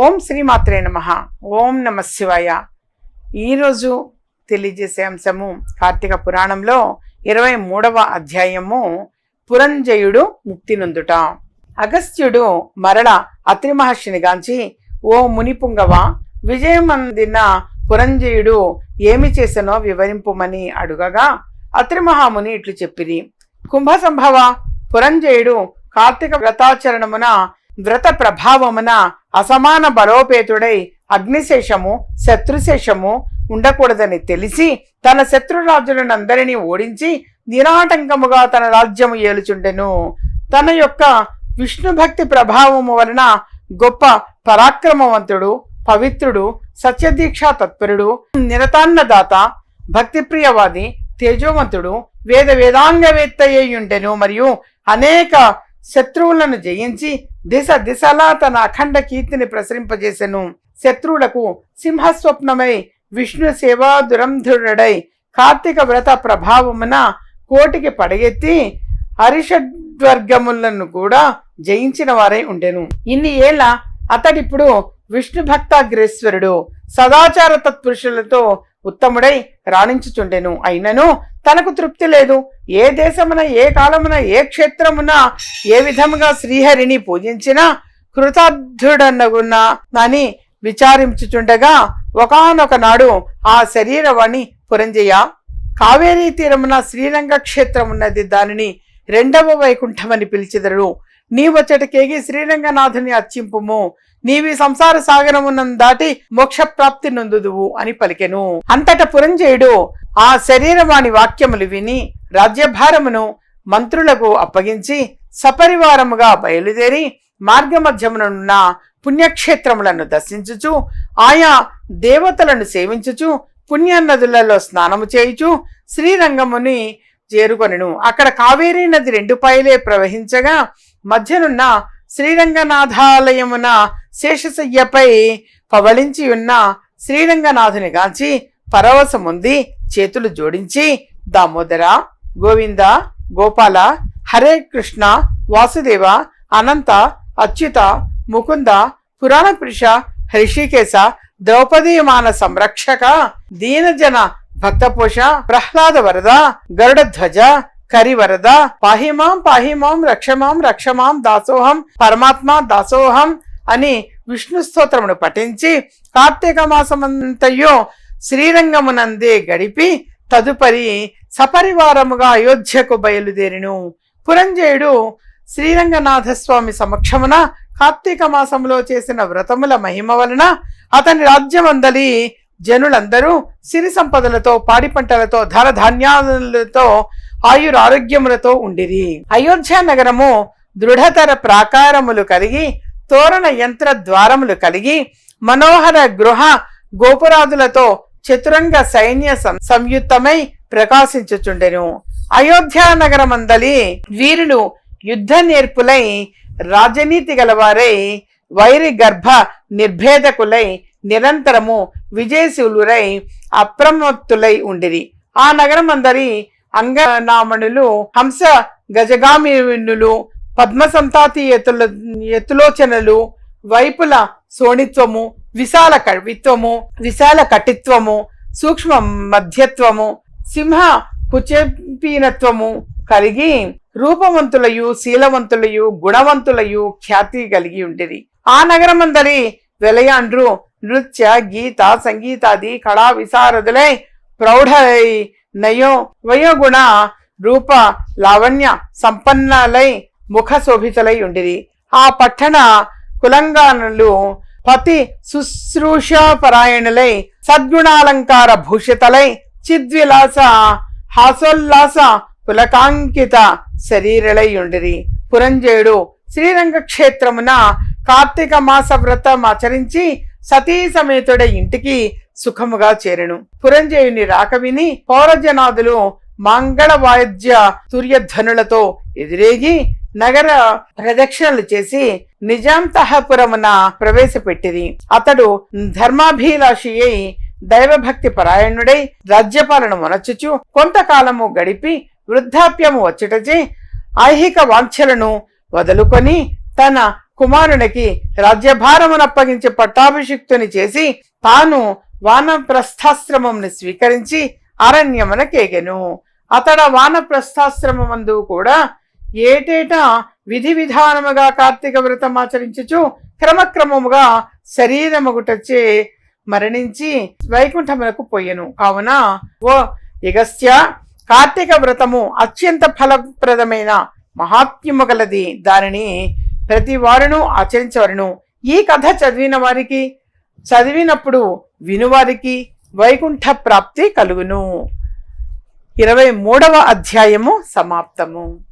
ఓం శ్రీమాత్రే నమ. ఓం నమ శివాయ. ఈరోజు తెలియజేసే అంశము కార్తీక పురాణంలో ఇరవై మూడవ అధ్యాయము పురంజయుడు ముక్తి నొందుట. అగస్త్యుడు మరల అత్రి మహర్షిని గాంచి ఓ మునిపుంగవ విజయమందిన పురంజయుడు ఏమి చేసనో వివరింపుమని అడుగగా అత్రి మహాముని ఇట్లు చెప్పిరి. కుంభ సంభవ పురంజయుడు కార్తీక వ్రతాచరణమున వ్రత ప్రభావమున అసమాన బలోపేతుడై అగ్నిశేషము శత్రుశేషము ఉండకూడదని తెలిసి తన శత్రురాజులనందరినీ ఓడించి నిరాటంకముగా తన రాజ్యము ఏలుచుండెను. తన యొక్క విష్ణు భక్తి ప్రభావము వలన గొప్ప పరాక్రమవంతుడు పవిత్రుడు సత్యదీక్షా తత్పరుడు నిరతాన్నదాత భక్తిప్రియవాది తేజోవంతుడు వేద వేదాంగవేత్త ఉండెను మరియు అనేక శత్రువులను జయించి దిశ దిశలా తన అఖండ కీర్తిని ప్రసరింపజేసెను. శత్రువులకు సింహస్వప్నమై విష్ణు సేవా దురంధుడై కార్తీక వ్రత ప్రభావమున కోటికి పడగెత్తి హరిషడ్వర్గములను కూడా జయించిన వారై ఉండెను. ఇన్ని ఏళ్ళ అతడిప్పుడు విష్ణు భక్తాగ్రేశ్వరుడు సదాచార తత్పురుషులతో ఉత్తముడై రాణించుచుండెను. అయినను తనకు తృప్తి లేదు. ఏ దేశమున ఏ కాలమున ఏ క్షేత్రమున ఏ విధముగా శ్రీహరిని పూజించినా కృతార్థుడనగున్నా అని విచారించుచుండగా ఒకనొక నాడు ఆ శరీరవాణి పురంజయ కావేరీ తీరమున శ్రీరంగ క్షేత్రమున్నది దానిని రెండవ వైకుంఠమని పిలిచిదరు. నీవచ్చటికేగి శ్రీరంగనాథుని అర్చింపుము. నీవి సంసార సాగరమునం దాటి మోక్ష ప్రాప్తి నొందుదువు అని పలికెను. అంతట పురంజయుడు ఆ శరీరవాణి వాక్యములు విని రాజ్యభారమును మంత్రులకు అప్పగించి సపరివారముగా బయలుదేరి మార్గమధ్యమునున్న పుణ్యక్షేత్రములను దర్శించుచు ఆయా దేవతలను సేవించుచు పుణ్య నదులలో స్నానము చేయుచు శ్రీరంగముని చేరుకొనెను. అక్కడ కావేరీ నది రెండు పైలే ప్రవహించగా మధ్యనున్న శ్రీరంగనాథాలయమున శేషశయ్యపై పవళించి ఉన్న శ్రీరంగనాథుని గాంచి పరవశముంది చేతులు జోడించి దామోదర గోవింద గోపాల హరే కృష్ణ వాసుదేవ అనంత అచ్యుత ముకుంద పురాణ పురుష హృషికేశ ద్రౌపదీమాన సంరక్షక దీనజన భక్తపోష ప్రహ్లాద వరద గరుడ ధ్వజ కరివరద. పాహిమాం పాహిమాం రక్షమాం రక్షమాం దాసోహం పరమాత్మ దాసోహం అని విష్ణు స్తోత్రమును పఠించి కార్తీక మాసమంతయో శ్రీరంగమునందే గడిపి తదుపరి సపరివారముగా అయోధ్యకు బయలుదేరిను. పురంజయుడు శ్రీరంగనాథస్వామి సమక్షమున కార్తీక మాసములో చేసిన వ్రతముల మహిమ వలన అతని రాజ్యమందలి జనులందరూ సిరి సంపదలతో పాడి పంటలతో ధర ధాన్యాలతో ఆయురారోగ్యములతో ఉండిరి. అయోధ్య నగరము దృఢతర ప్రాకారములు కలిగి తోరణ యంత్ర ద్వారములు కలిగి మనోహర గృహ గోపురాదులతో చతురంగ సైన్య సం- సంయుక్తమై ప్రకాశించుచుండెను. అయోధ్య నగరమందలి వీరులు యుద్ధ నేర్పులై రాజనీతి గలవారై వైరి గర్భ నిర్భేదకులై నిరంతరము విజయశూలురై అప్రమత్తులై ఉండిరి. ఆ నగరమందరి అంగనామణులు హంస గజగామినులు పద్మ సంతాతి ఎత్తుల ఎతులోచనలు వైపుల సోణిత్వము విశాల కవిత్వము విశాల కటిత్వము సూక్ష్మ మధ్యత్వము సింహ కుచపీనత్వము కలిగి రూపవంతులయు శీలవంతులయు గుణవంతులయు ఖ్యాతి కలిగి ఉండిరి. ఆ నగరమందరి వెలయాండ్రు నృత్య గీత సంగీతాది కళా విశారదులై ప్రౌఢై నయో వయోగుణ రూప లావణ్య సంపన్నలై ముఖ శోభితలై ఉండిరి. ఆ పట్టణ కులంగానులు పతి శుశ్రూష పరాయణులై సద్గుణాలంకార భూషితలై చిద్విలాస హాసోల్లాస పులకాంకిత శరీరలై ఉండిరి. పురంజయుడు శ్రీరంగ క్షేత్రమున కార్తీక మాస వ్రతం ఆచరించి సతీ సమేతుడ ఇంటికి సుఖముగా చేరెను. పురంజయుని రాక విని పౌరజనాదులు మంగళ వాయిద్య తుర్యధ్వనులతో ఎదురేగి నగర ప్రదక్షిణలు చేసి నిజాంతహపురమున ప్రవేశపెట్టిది అతడు ధర్మాభిలాషి అయి దైవభక్తి పరాయణుడై రాజ్యపాలన మొనచుచు కొంతకాలము గడిపి వృద్ధాప్యము వచ్చుటచే ఐహిక వాంఛలను వదులుకొని తన కుమారునికి రాజ్యభారమునప్పగించి పట్టాభిషిక్తుని చేసి తాను వానప్రస్థాశ్రమంని స్వీకరించి అరణ్యమునకేగెను అతడ వానప్రస్థాశ్రమమందు కూడా ఏటేటా విధి విధానముగా కార్తీక వ్రతం ఆచరించుచు క్రమక్రమముగా శరీరముగుటచే మరణించి వైకుంఠములకు పోయెను. కావున ఓ యగస్య కార్తీక వ్రతము అత్యంత ఫలప్రదమైన మహాత్మ్యము గలది. దానిని ప్రతి వారును ఆచరించవలను. ఈ కథ చదివిన వారికి చదివినప్పుడు వినువారికి వైకుంఠ ప్రాప్తి కలుగును. ఇరవై మూడవ అధ్యాయము సమాప్తము.